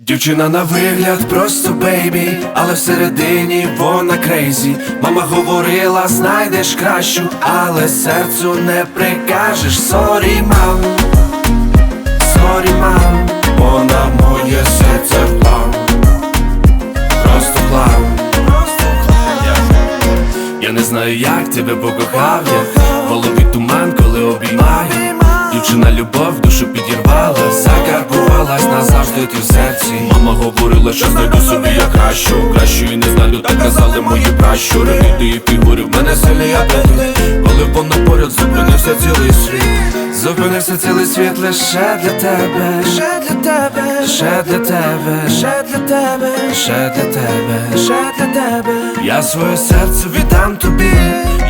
Дівчина на вигляд просто бейбі, але всередині вона крейзі. Мама говорила, знайдеш кращу, але серцю не прикажеш. Сорі, мам, сорі, мам, вона моє серце плам. Просто плам. Я не знаю, як тебе покохав я голові туман, коли обіймаю Дівчина любов душу підірвала Закарбувалась ти в серці. Мама говорила, що знайду собі я кращу. Кращої не знаю, так казали мої пращури. Від її фігури в мене сильний апетит. Коли вона поряд зупинився цілий світ. Зупинився цілий світ лише для тебе. Ще для тебе, ще для тебе, ще для тебе, ще для тебе, ще для тебе. Я своє серце віддам тобі,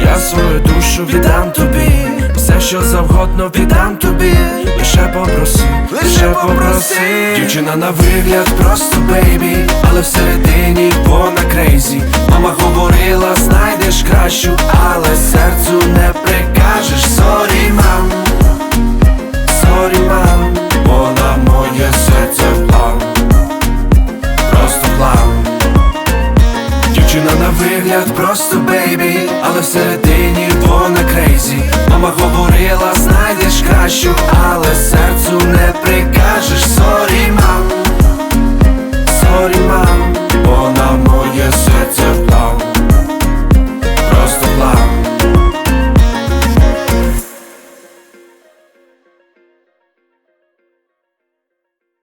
я свою душу віддам тобі, що завгодно віддам тобі, лише попроси, лише попроси. Дівчина на вигляд просто бейбі, але всередині вона крейзі. Мама говорила, знайдеш кращу, але серцю не прикажеш. Сорі, мам. Сорі, мам, вона моє серце в плам, просто плам. Дівчина на вигляд просто бейбі, але всередині